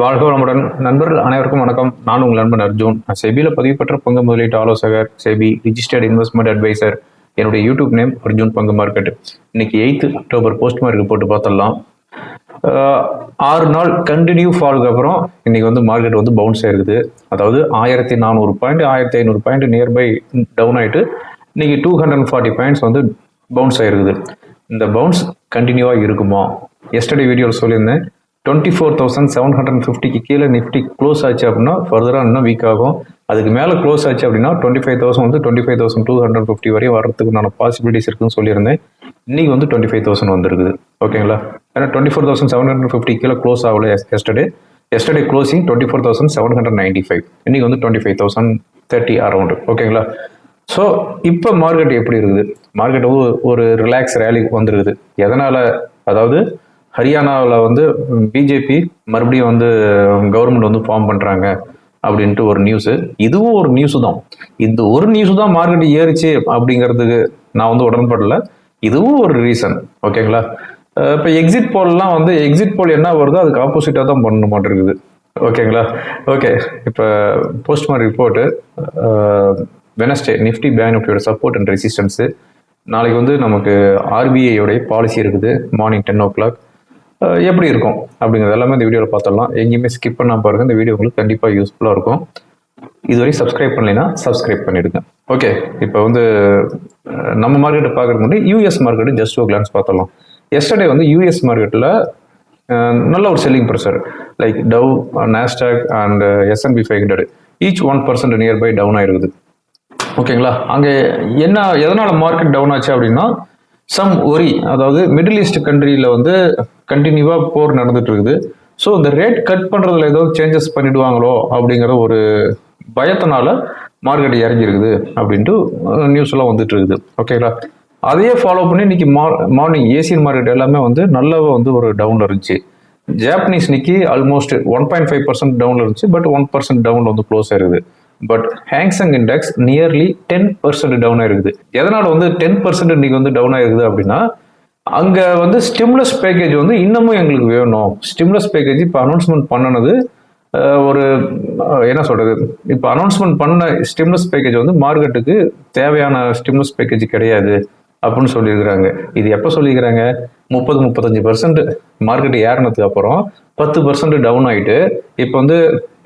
வாழ்க வளமுடன். நண்பர்கள் அனைவருக்கும் வணக்கம். நான் உங்கள் நண்பன் அர்ஜுன். நான் செபியில் பதிவு பெற்ற பங்கு முதலீட்டு ஆலோசகர் செபி ரிஜிஸ்டர்ட் இன்வெஸ்ட்மெண்ட் அட்வைசர் என்னுடைய யூடியூப் நேம் அர்ஜுன் பங்கு மார்க்கெட். இன்னைக்கு எயித்து அக்டோபர் போஸ்ட் மார்க்கெட் போட்டு பார்த்தலாம் ஆறு நாள் கண்டினியூ ஃபாலுக்கு அப்புறம் இன்னைக்கு வந்து மார்க்கெட் வந்து பவுன்ஸ் ஆயிருக்குது. அதாவது ஆயிரத்தி நானூறு பாயிண்ட் ஆயிரத்தி ஐநூறு பாயிண்ட் நியர்பை டவுன் ஆயிட்டு இன்னைக்கு two hundred and forty points வந்து பவுன்ஸ் ஆயிருக்குது. இந்த பவுன்ஸ் கண்டினியூவாக இருக்குமா? எஸ்டர்டே வீடியோவில் சொல்லியிருந்தேன். Twenty four thousand seven hundred ஃபிஃப்டிக்கு கீழே நிஃப்டி க்ளோஸ் ஆச்சு அப்படின்னா ஃபர்தராக இன்னும் வீக் ஆகும். அதுக்கு மேலே க்ளோஸ் ஆச்சு அப்படின்னா டுவெண்ட்டி ஃபைவ் தௌசண்ட் வந்து twenty five thousand two hundred fifty வரையும் வரதுக்குண்டான பாசிபிலிட்டிஸ் இருக்குன்னு சொல்லியிருந்தேன். இன்னைக்கு வந்து டுவெண்ட்டி ஃபைவ் தௌசண்ட் வந்துருக்குது. ஓகேங்களா? ஏன்னா twenty four thousand seven hundred fifty கீழே க்ளோஸ் ஆகல yesterday yesterday closing twenty four thousand seven hundred ninety five இன்னைக்கு வந்து twenty five thousand thirty around ஓகேங்களா? ஸோ இப்போ மார்க்கெட் எப்படி இருக்குது? மார்க்கெட் ஒரு ரிலாக்ஸ் ரேலி வந்துருக்குது. எதனால்? அதாவது ஹரியானாவில் வந்து பிஜேபி மறுபடியும் வந்து கவர்மெண்ட் வந்து ஃபார்ம் பண்ணுறாங்க அப்படின்ட்டு ஒரு நியூஸு இதுவும் ஒரு நியூஸு தான். இந்த ஒரு நியூஸு தான் மார்க்கெட் ஏறிச்சு அப்படிங்கிறதுக்கு நான் வந்து உடன்படல. இதுவும் ஒரு ரீசன் ஓகேங்களா இப்போ எக்ஸிட் போல்லாம் வந்து எக்ஸிட் போல் என்ன வருதோ அதுக்கு ஆப்போசிட்டாக தான் பண்ண மாட்டேருக்குது. ஓகேங்களா ஓகே இப்போ post market report Wednesday Nifty bank நிஃப்டியோட சப்போர்ட் அண்ட் ரெசிஸ்டன்ஸு நாளைக்கு வந்து நமக்கு ஆர்பிஐயோடைய பாலிசி இருக்குது. மார்னிங் டென் ஓ கிளாக் எப்படி இருக்கும் அப்படிங்கிறது எல்லாமே இந்த வீடியோவில் பார்த்துடலாம். எங்கேயுமே ஸ்கிப் பண்ணாம பாருங்க. இந்த வீடியோ உங்களுக்கு கண்டிப்பாக யூஸ்ஃபுல்லாக இருக்கும். இதுவரை சப்ஸ்கிரைப் பண்ணலைன்னா சப்ஸ்கிரைப் பண்ணிடுங்க. ஓகே இப்போ வந்து நம்ம மார்க்கெட்டை பார்க்குறது முன்னாடி யூஎஸ் மார்க்கெட்டு ஜஸ்ட் ஒரு கிளான்ஸ் பார்த்துடலாம். எஸ்டர்டே வந்து யூஎஸ் மார்க்கெட்டில் நல்ல ஒரு selling pressure like Dow Nasdaq and S and P five hundred each one percent nearby down ஆயிருக்குது. ஓகேங்களா அங்கே என்ன எதனால் மார்க்கெட் டவுன் ஆச்சு அப்படின்னா சம் ஒரி அதாவது மிடில் ஈஸ்ட் கண்ட்ரியில் வந்து கண்டினியூவாக போர் நடந்துட்டு இருக்குது ஸோ இந்த ரேட் கட் பண்ணுறதுல ஏதோ சேஞ்சஸ் பண்ணிடுவாங்களோ அப்படிங்கிற ஒரு பயத்தினால மார்க்கெட் இறங்கியிருக்குது அப்படின்ட்டு நியூஸ்லாம் வந்துட்டு இருக்குது ஓகேங்களா அதையே ஃபாலோ பண்ணி இன்னைக்கு மார் மார்னிங் ஏசியன் மார்க்கெட் எல்லாமே வந்து நல்லாவே வந்து ஒரு டவுனில் இருந்துச்சு. Japanese Nikkei almost one point five percent டவுனில் இருந்துச்சு பட் ஒன் பர்சன்ட் டவுன் வந்து க்ளோஸ் ஆயிருக்குது. But Hang Seng index nearly ten percent down ஆயிருக்குது. எதனால் வந்து டென் பர்சன்ட் இன்னைக்கு வந்து டவுன் ஆயிருக்குது அப்படின்னா அங்கே வந்து ஸ்டிம்லஸ் பேக்கேஜ் வந்து இன்னமும் எங்களுக்கு வேணும். ஸ்டிம்லஸ் பேக்கேஜ் இப்போ அனௌன்ஸ்மெண்ட் பண்ணனது ஒரு என்ன சொல்கிறது இப்போ அனௌன்ஸ்மெண்ட் பண்ண ஸ்டிம்லஸ் பேக்கேஜ் வந்து மார்க்கெட்டுக்கு தேவையான ஸ்டிம்லஸ் பேக்கேஜ் கிடையாது. அப்படின்னு சொல்லியிருக்கிறாங்க. இது எப்போ சொல்லியிருக்கிறாங்க முப்பது முப்பத்தஞ்சு பர்சன்ட் மார்க்கெட் ஏறினதுக்கு அப்புறம் பத்து பர்சன்ட் டவுன் ஆகிட்டு இப்போ வந்து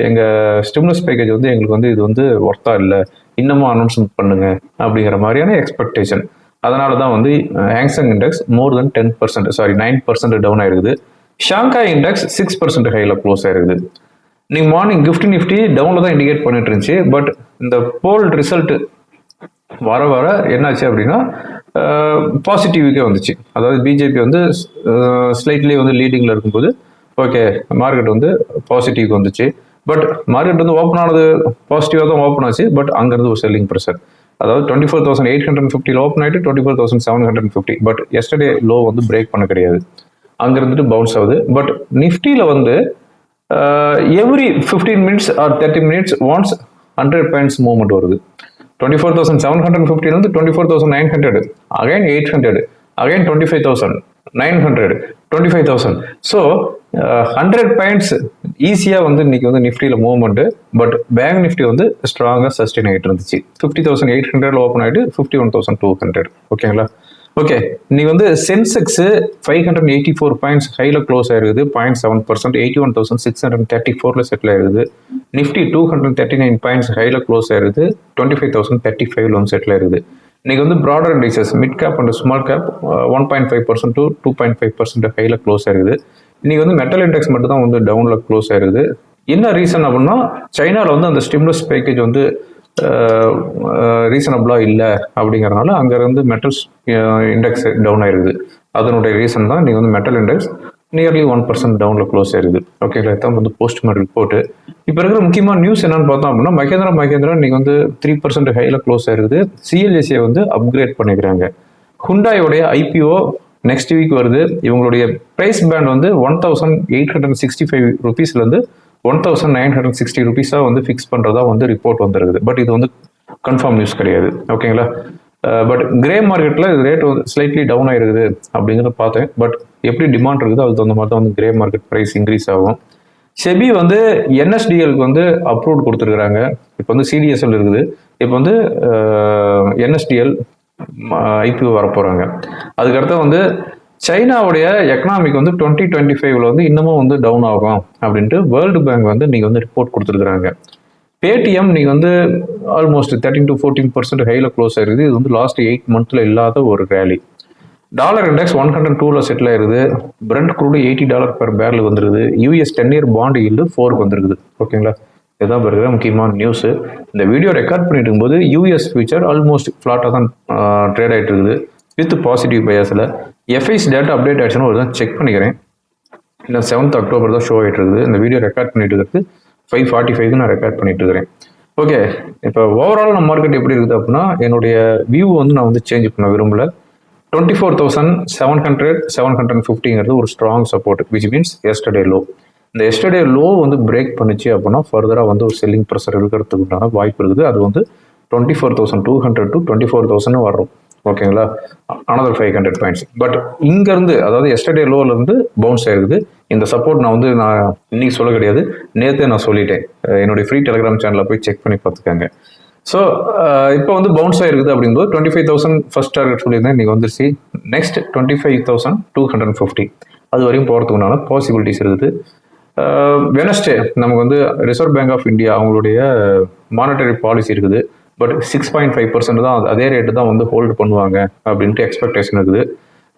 எங்கள் ஸ்டிம்லஸ் பேக்கேஜ் வந்து எங்களுக்கு வந்து இது வந்து ஒர்த்தா இல்லை. இன்னமும் அனௌன்ஸ்மெண்ட் பண்ணுங்க அப்படிங்கிற மாதிரியான எக்ஸ்பெக்டேஷன் அதனால தான் வந்து Hang Seng index more than ten percent sorry nine percent down ஆயிருக்குது. ஷாங்காய் இண்டெக்ஸ் சிக்ஸ் பர்சன்ட் ஹையில் க்ளோஸ் ஆயிருக்குது. நீங்கள் மார்னிங் கிஃப்டி நிஃப்டி டவுனில் தான் இண்டிகேட் பண்ணிட்டு இருந்துச்சு. பட் இந்த போல் ரிசல்ட் வர வர என்னாச்சு அப்படின்னா பாசிட்டிவ்க்கே வந்துச்சு. அதாவது பிஜேபி வந்து ஸ்லைட்லி வந்து லீடிங்கில் இருக்கும்போது ஓகே மார்க்கெட் வந்து பாசிட்டிவ்க்கு வந்துச்சு. பட் மார்க்கெட் வந்து ஓப்பன் ஆனது பாசிட்டிவாக தான் ஓப்பன் ஆச்சு. பட் அங்கேருந்து ஒரு செல்லிங் ப்ரெஷர் அதாவது twenty four thousand eight hundred ஃபிஃப்டியில் ஓப்பன் ஆகிட்டு twenty four thousand seven hundred fifty but yesterday low வந்து பிரேக் பண்ண கிடையாது. அங்கே இருந்துட்டு பவுன்ஸ் ஆகுது. பட் நிஃப்டியில் வந்து every fifteen minutes or thirty minutes once hundred points movement வருது. Twenty four thousand seven hundred ஃபிஃப்டிலேருந்து twenty four thousand nine hundred again eight hundred again twenty five thousand nine hundred twenty five thousand so hundred points ஈஸியாக வந்து இன்னைக்கு வந்து நிஃப்டியில் movement but bank Nifty வந்து ஸ்ட்ராங்காக sustain ஆகிட்டு இருந்துச்சு. Fifty thousand eight hundred open ஆகிட்டு fifty one thousand two hundred ஓகேங்களா ஓகே இன்னைக்கு வந்து Sensex five hundred eighty four points ஹைல close ஆயிருக்குது. Point seven percent eighty one thousand six hundred thirty ஃபோர்ல செட்டில் ஆயிருக்குது. Nifty two hundred thirty nine points ஹைல close ஆயிருது twenty five thousand thirty ஃபைவ்ல வந்து settle ஆயிருக்குது. இன்னைக்கு வந்து broader indexes mid cap and small cap one point five percent to two point five percent ஹைல close ஆயிருக்குது. இன்னைக்கு வந்து மெட்டல் இண்டெக்ஸ் மட்டும் தான் வந்து டவுனில் க்ளோஸ் ஆயிருக்குது. என்ன ரீசன் அப்படின்னா சைனாவில் வந்து அந்த ஸ்டிம்லஸ் பேக்கேஜ் வந்து ரீசனபிளாக இல்லை அப்படிங்கறதுனால அங்கேருந்து மெட்டல்ஸ் இண்டெக்ஸ் டவுன் ஆயிருக்குது அதனுடைய ரீசன் தான் நீங்கள் வந்து metal index nearly one percent டவுனில் க்ளோஸ் ஆயிருது. ஓகேங்களா இதான் வந்து போஸ்ட் மார்க் ரிப்போர்ட்டு இப்போ இருக்கிற முக்கியமான நியூஸ் என்னன்னு பார்த்தோம் அப்படின்னா மகேந்திரா மகேந்திரா நீங்கள் வந்து த்ரீ பர்சன்ட் ஹையில் க்ளோஸ் ஆயிருக்குது சிஎல்ஏசியை வந்து அப்கிரேட் பண்ணிக்கிறாங்க. ஹுண்டாயோடைய ஐபிஓ நெக்ஸ்ட் வீக் வருது. இவங்களுடைய ப்ரைஸ் பேண்ட் வந்து one thousand eight hundred sixty five ருபீஸ்லேருந்து one thousand nine hundred sixty ருபீஸாக வந்து ஃபிக்ஸ் பண்ணுறதா வந்து ரிப்போர்ட் வந்துருக்குது. பட் இது வந்து கன்ஃபார்ம் நியூஸ் கிடையாது. ஓகேங்களா பட் கிரே மார்க்கெட்டில் இது ரேட் வந்து ஸ்லைட்லி டவுன் ஆயிருக்குது அப்படிங்கிறத பார்த்தேன். பட் எப்படி டிமாண்ட் இருக்குதோ அதுக்கு தகுந்த மாதிரி தான் வந்து கிரே மார்க்கெட் ப்ரைஸ் இன்க்ரீஸ் ஆகும். செபி வந்து என்எஸ்டிஎலுக்கு வந்து அப்ரூவ் கொடுத்துருக்குறாங்க. இப்போ வந்து சிடிஎஸ்எல் இருக்குது. இப்போ வந்து என்எஸ்டிஎல் ஐபிஓ வரப்போகிறாங்க அதுக்கடுத்து வந்து சைனாவுடைய எக்கனாமிக் வந்து டுவெண்ட்டி டுவெண்ட்டி ஃபைவ்ல வந்து இன்னமும் வந்து டவுன் ஆகும் அப்படின்ட்டு வேர்ல்டு பேங்க் வந்து நீங்கள் வந்து ரிப்போர்ட் கொடுத்துருக்குறாங்க. பேடிஎம் நீங்கள் வந்து almost thirteen to fourteen percent ஹையில் க்ளோஸ் ஆயிருக்குது. இது வந்து லாஸ்ட் எயிட் மந்த்தில் இல்லாத ஒரு rally dollar index one hundred டூவில் செட்டில் ஆயிருது. Brent crude eighty dollar per barrel வந்துருது யூஎஸ் டென் இயர் பாண்ட் இல்லு ஃபோருக்கு வந்துருக்குது. ஓகேங்களா இதுதான் இருக்கிற முக்கியமான நியூஸ் இந்த வீடியோ ரெக்கார்ட் பண்ணிட்டு இருக்கும்போது யூஎஸ் ஃபியூச்சர் ஆல்மோஸ்ட் ஃப்ளாட்டாக தான் ட்ரேட் ஆகிட்டு இருக்குது. வித் பாசிட்டிவ் பயாஸில் எஃப்ஐஸ் டேட்டா அப்டேட் ஆயிடுச்சுன்னு ஒரு தான் செக் பண்ணிக்கிறேன். இல்லை செவன்த் அக்டோபர் தான் ஷோ ஆகிட்டு இருக்குது. இந்த வீடியோ ரெக்கார்ட் பண்ணிட்டு இருக்கிறது ஃபைவ் ஃபார்ட்டி ஃபைவ் நான் ரெக்கார்ட் பண்ணிட்டு இருக்கிறேன். ஓகே இப்போ ஓவரால் நம்ம மார்க்கெட் எப்படி இருக்குது அப்படின்னா என்னுடைய வியூ வந்து நான் வந்து சேஞ்ச் பண்ண விரும்பல. Twenty four thousand seven hundred seven hundred ஃபிஃப்டிங்கிறது ஒரு strong support which means yesterday low இந்த எஸ்டர்டே லோ வந்து பிரேக் பண்ணிச்சு அப்படின்னா ஃபர்தராக வந்து ஒரு செல்லிங் ப்ரெஷர் இருக்கிறதுக்கு உண்டான வாய்ப்பு இருக்குது. அது வந்து twenty four thousand two hundred to twenty four thousand வரும் ஓகேங்களா? Another five hundred points but இங்கேருந்து அதாவது எஸ்டர்டே லோவிலேருந்து பவுன்ஸ் ஆயிருக்குது. இந்த சப்போர்ட் நான் வந்து நான் இன்னைக்கு சொல்ல கிடையாது. நேற்றே நான் சொல்லிட்டேன். என்னுடைய ஃப்ரீ டெலிகிராம் சேனலில் போய் செக் பண்ணி பார்த்துக்கோங்க. ஸோ இப்போ வந்து பவுன்ஸ் ஆகிருக்குது அப்படிங்கும்போது twenty five thousand first target சொல்லியிருந்தேன். இன்னைக்கு வந்துருச்சு. Next twenty five thousand two hundred fifty அது வரையும் போகிறதுக்குண்டான பாசிபிலிட்டிஸ் இருக்குது. வெனஸ்டே நமக்கு வந்து ரிசர்வ் பேங்க் ஆஃப் இந்தியா அவங்களுடைய மானிட்டரி பாலிசி இருக்குது. But six point five percent தான் அதே ரேட்டு தான் வந்து ஹோல்டு பண்ணுவாங்க அப்படின்ட்டு எக்ஸ்பெக்டேஷன் இருக்குது.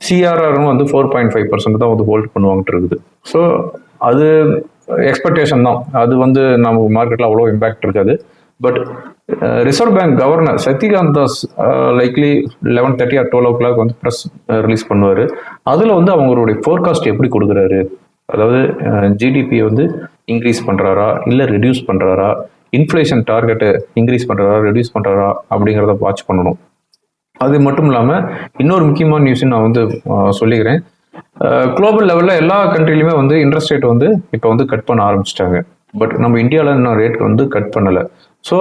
சிஆர்ஆரும் வந்து ஃபோர் பாயிண்ட் ஃபைவ் பர்சன்ட் தான் வந்து ஹோல்டு பண்ணுவாங்கட்டு இருக்குது. ஸோ அது எக்ஸ்பெக்டேஷன் தான். அது வந்து நம்ம மார்க்கெட்டில் அவ்வளோ இம்பேக்ட் இருக்காது. But Reserve Bank governor Shaktikanta Das likely eleven thirty or twelve o'clock வந்து ப்ரெஸ் ரிலீஸ் பண்ணுவார். அதில் வந்து அவங்களுடைய ஃபோர்காஸ்ட் எப்படி கொடுக்குறாரு? அதாவது ஜிடிபியை வந்து இன்க்ரீஸ் பண்ணுறாரா இல்லை ரெடியூஸ் பண்ணுறாரா இன்ஃப்ளேஷன் டார்கெட்டை இன்க்ரீஸ் பண்ணுறாரா ரெடியூஸ் பண்ணுறாரா அப்படிங்கிறத வாட்ச் பண்ணணும். அது மட்டும் இல்லாமல் இன்னொரு முக்கியமான நியூஸ் நான் வந்து சொல்லிக்கிறேன். குளோபல் லெவலில் எல்லா கண்ட்ரிலையுமே வந்து இன்ட்ரெஸ்ட் ரேட் வந்து இப்போ வந்து கட் பண்ண ஆரம்பிச்சிட்டாங்க. பட் நம்ம இந்தியாவில் இன்னும் ரேட் வந்து கட் பண்ணலை. ஸோ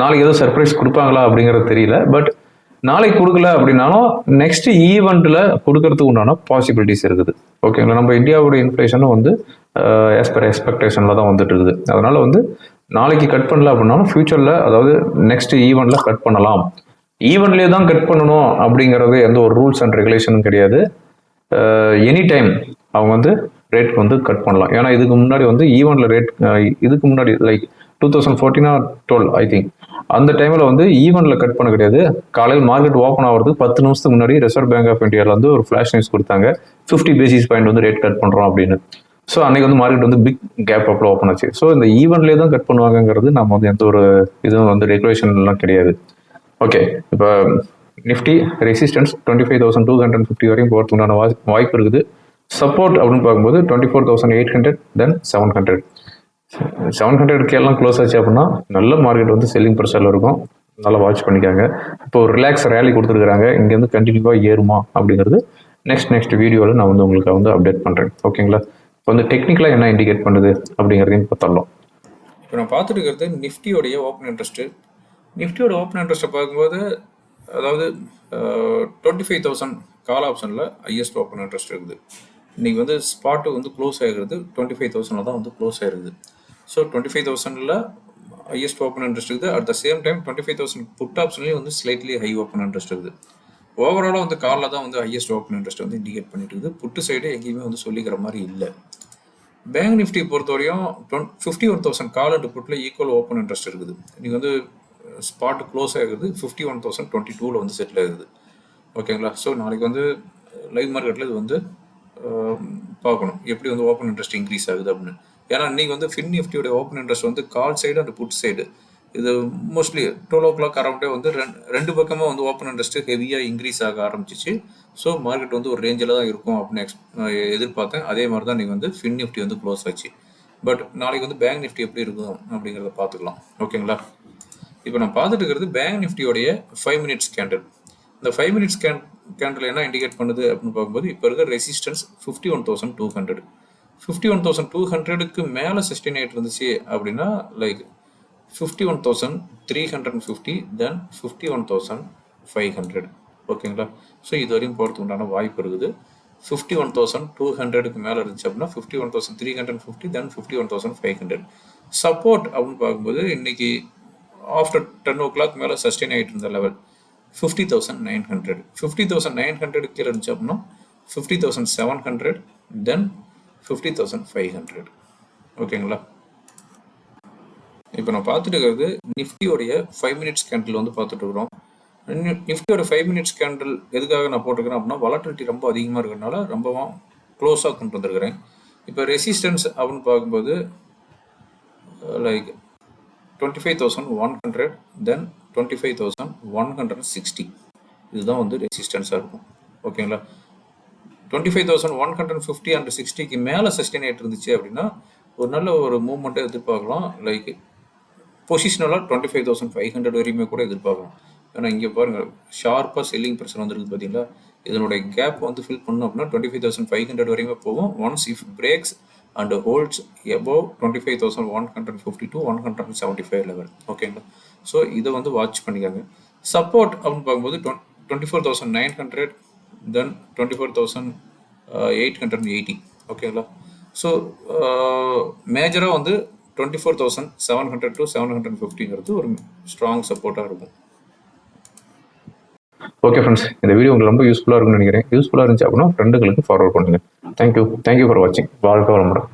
நாளைக்கு ஏதோ சர்ப்ரைஸ் கொடுப்பாங்களா அப்படிங்கிறது தெரியல. பட் நாளைக்கு கொடுக்கல அப்படின்னாலும் நெக்ஸ்ட் ஈவெண்ட்டில் கொடுக்கறதுக்கு உண்டான பாசிபிலிட்டிஸ் இருக்குது. ஓகேங்களா நம்ம இந்தியாவோட இன்ஃப்ளேஷனும் வந்து ஆஸ் பர் எக்ஸ்பெக்டேஷனில் தான் வந்துட்டு இருக்குது. அதனால வந்து நாளைக்கு கட் பண்ணல அப்படின்னாலும் ஃபியூச்சரில் அதாவது நெக்ஸ்ட் ஈவெண்ட்டில் கட் பண்ணலாம். ஈவெண்ட்லேயே தான் கட் பண்ணணும் அப்படிங்கிறது எந்த ஒரு ரூல்ஸ் அண்ட் ரெகுலேஷனும் கிடையாது. எனி டைம் அவங்க வந்து ரேட் வந்து கட் பண்ணலாம். ஏன்னா இதுக்கு முன்னாடி வந்து ஈவெண்ட்டில் ரேட் இதுக்கு முன்னாடி லைக் டூ தௌசண்ட் ஃபோர்டீனா டுவெல் ஐ திங்க் அந்த டைமில் வந்து e ஈவெண்ட்டில் கட் பண்ண கிடையாது. காலையில் மார்க்கெட் ஓப்பன் ஆகிறதுக்கு பத்து நிமிஷத்துக்கு முன்னாடி ரிசர்வ் பேங்க் ஆஃப் இந்தியாவில் வந்து ஒரு ஃப்ளாஷ் நியூஸ் கொடுத்தாங்க. ஃபிஃப்டி பேசிஸ் பாயிண்ட் வந்து ரேட் கட் பண்ணுறோம் அப்படின்னு. ஸோ அன்னைக்கு வந்து மார்க்கெட் வந்து பிக் கேப் அப்பில் ஓப்பன் ஆச்சு. ஸோ இந்த e ஈவெண்ட்லேயே தான் கட் பண்ணுவாங்கங்கிறது நம்ம வந்து எந்த ஒரு இதுவும் வந்து ரெகுலேஷன்லாம் கிடையாது. ஓகே இப்போ Nifty resistance twenty five thousand two hundred fifty வரையும் போகிறதுக்கான வாய்ப்பு இருக்குது. சப்போர்ட் அப்படின்னு பார்க்கும்போது twenty four thousand eight hundred then seven hundred seven hundred எல்லாம் க்ளோஸ் ஆச்சு அப்படின்னா நல்ல மார்க்கெட் வந்து செல்லிங் ப்ரெஷரில் இருக்கும். நல்லா வாட்ச் பண்ணிக்காங்க. இப்போ ஒரு ரிலாக்ஸ் ரேலி கொடுத்துருக்காங்க இங்கேருந்து கண்டினியூவாக ஏறுமா அப்படிங்கிறது நெக்ஸ்ட் நெக்ஸ்ட் வீடியோவில் நான் வந்து உங்களுக்கு வந்து அப்டேட் பண்ணுறேன் ஓகேங்களா இப்போ வந்து டெக்னிக்கலாக என்ன இண்டிகேட் பண்ணுது அப்படிங்கிறதையும் பார்த்தரலாம் இப்போ நான் பார்த்துட்டு நிஃப்டியோடைய ஓப்பன் இன்ட்ரெஸ்ட்டு நிஃப்டியோட ஓப்பன் இன்ட்ரெஸ்ட்டை பார்க்கும்போது அதாவது டுவெண்ட்டி ஃபைவ் தௌசண்ட் கால் ஆப்ஷனில் ஹையஸ்ட் ஓப்பன் இன்ட்ரெஸ்ட் இருக்குது. இன்றைக்கி வந்து ஸ்பாட்டு வந்து க்ளோஸ் ஆகிறது டுவெண்ட்டி ஃபைவ் தௌசண்டில் தான் வந்து க்ளோஸ் ஆகிருக்குது ஸோ டுவெண்ட்டி ஃபைவ் தௌசண்டில் ஹையஸ்ட் ஓப்பன் இன்ட்ரெஸ்ட் இருக்குது. At the same time twenty five thousand put ஆப்ஷன்லேயும் வந்து ஸ்லைட்லி ஹை ஓப்பன் இன்ட்ரெஸ்ட் இருக்குது. ஓவராலாக வந்து காலில் தான் வந்து ஹையஸ்ட் ஓப்பன் இன்ட்ரெஸ்ட் வந்து இண்டிகேட் பண்ணிட்டு இருக்குது. புட்டு சைடு எங்கேயுமே வந்து சொல்லிக்கிற மாதிரி இல்லை. பேங்க் நிஃப்டி பொறுத்தவரையும் twenty fifty one thousand call and புட்டில் equal open interest இருக்குது. நீங்கள் வந்து uh, ஸ்பாட் க்ளோஸ் ஆகுது. ஃபிஃப்டி ஒன் தௌசண்ட் டுவெண்ட்டி டூவில் வந்து செட்டில் ஆகுது. ஓகேங்களா ஸோ நாளைக்கு வந்து uh, லைவ் மார்க்கெட்டில் இது வந்து um, பார்க்கணும். எப்படி வந்து ஓப்பன் இன்ட்ரெஸ்ட் இன்க்ரீஸ் ஆகுது அப்படின்னு. ஏன்னா இன்றைக்கி வந்து ஃபின் நிஃப்டியோட ஓப்பன் இன்ட்ரெஸ்ட் வந்து call side and put side இது மோஸ்ட்லி டுவெல் ஓ கிளாக் அரௌண்டே வந்து ரெண்டு ரெண்டு பக்கமாக வந்து ஓப்பன் இன்ட்ரெஸ்ட் ஹெவியாக இன்க்ரீஸ் ஆக ஆரம்பிச்சிச்சு. ஸோ மார்க்கெட் வந்து ஒரு ரேஞ்சில் தான் இருக்கும் அப்படின்னு எக்ஸ் எதிர்பார்த்தேன். அதே மாதிரி தான் நீங்கள் வந்து ஃபின் நிஃப்டி வந்து க்ளோஸ் ஆச்சு. பட் நாளைக்கு வந்து பேங்க் நிஃப்டி எப்படி இருக்கும் அப்படிங்கிறத பார்த்துக்கலாம். ஓகேங்களா இப்போ நான் பார்த்துட்டு இருக்கிறது பேங்க் நிஃப்டியோடைய ஃபைவ் மினிட்ஸ் கேண்டில் இந்த ஃபைவ் மினிட்ஸ் கேண்டில் என்ன இண்டிகேட் பண்ணுது அப்படின்னு பார்க்கும்போது இப்போ இருக்க resistance fifty one thousand two hundred fifty one thousand two ஹண்ட்ரடுக்கு மேலே சஸ்டெயின் ஆகிட்டு இருந்துச்சு அப்படின்னா like fifty one thousand three hundred and fifty then fifty one thousand five hundred ஓகேங்களா ஸோ இது வரையும் போகிறதுக்கு உண்டான வாய்ப்பு இருக்குது. ஃபிஃப்டி ஒன் தௌசண்ட் டூ ஹண்ட்ரடுக்கு மேலே இருந்துச்சு அப்படின்னா fifty one thousand three hundred fifty then fifty one thousand five hundred support அப்படின்னு பார்க்கும்போது இன்னைக்கு ஆஃப்டர் டென் ஓ கிளாக் மேலே சஸ்டெயின் ஆகிட்டு இருந்த level fifty thousand nine hundred fifty thousand nine hundred கீழே இருந்துச்சு அப்படின்னா fifty thousand seven hundred then fifty thousand five hundred ஓகேங்களா இப்போ நான் பார்த்துட்டு இருக்கிறது நிஃப்டியோடைய ஃபைவ் மினிட்ஸ் கேண்டில் வந்து பார்த்துட்டு இருக்கிறோம் நிஃப்டியோட ஃபைவ் மினிட்ஸ் கேண்டில் எதுக்காக நான் போட்டிருக்கிறேன் அப்படின்னா வலாட்டிலிட்டி ரொம்ப அதிகமாக இருக்கிறதுனால ரொம்பவும் க்ளோஸாக கொண்டு வந்திருக்கிறேன். இப்போ ரெசிஸ்டன்ஸ் அப்படின்னு பார்க்கும்போது like twenty five thousand one hundred then twenty five thousand one hundred sixty இதுதான் வந்து ரெசிஸ்டன்ஸாக இருக்கும். ஓகேங்களா twenty five thousand one hundred fifty and சிக்ஸ்டிக்கு மேலே சஸ்டெயின் ஆகிட்டு இருந்துச்சு அப்படின்னா ஒரு நல்ல ஒரு மூவ்மெண்ட்டை எதிர்பார்க்கலாம். Like பொசிஷனலாக twenty five thousand five hundred வரையுமே கூட எதிர்பார்க்கலாம். ஏன்னா இங்கே பாருங்கள் ஷார்ப்பாக செல்லிங் ப்ரெஷர் வந்துருக்கு பார்த்தீங்களா இதனுடைய கேப் வந்து ஃபில் பண்ணோம் அப்படின்னா twenty five thousand five hundred வரையுமே போகும். Once if breaks and holds above twenty five thousand one hundred fifty to one hundred seventy five level ஓகேங்களா ஸோ இதை வந்து வாட்ச் பண்ணிக்காங்க. சப்போர்ட் அப்படின்னு பார்க்கும்போது twenty four thousand nine hundred then twenty four thousand eight hundred eighty ஓகேங்களா so மேஜராக வந்து twenty four thousand seven hundred to seven hundred ஃபிஃப்டிங்கிறது ஒரு ஸ்ட்ராங் சப்போர்ட்டாக இருக்கும். ஓகே ஃப்ரெண்ட்ஸ் இந்த வீடியோ உங்களுக்கு ரொம்ப யூஸ்ஃபுல்லாக இருக்கும்னு நினைக்கிறேன். யூஸ்ஃபுல்லாக இருந்துச்சு அப்படின்னா ஃப்ரெண்டுகளுக்கு ஃபார்வர்ட் பண்ணுங்கள் thank you thank you for வாட்சிங் வாழ்க்கை வளமுடன்.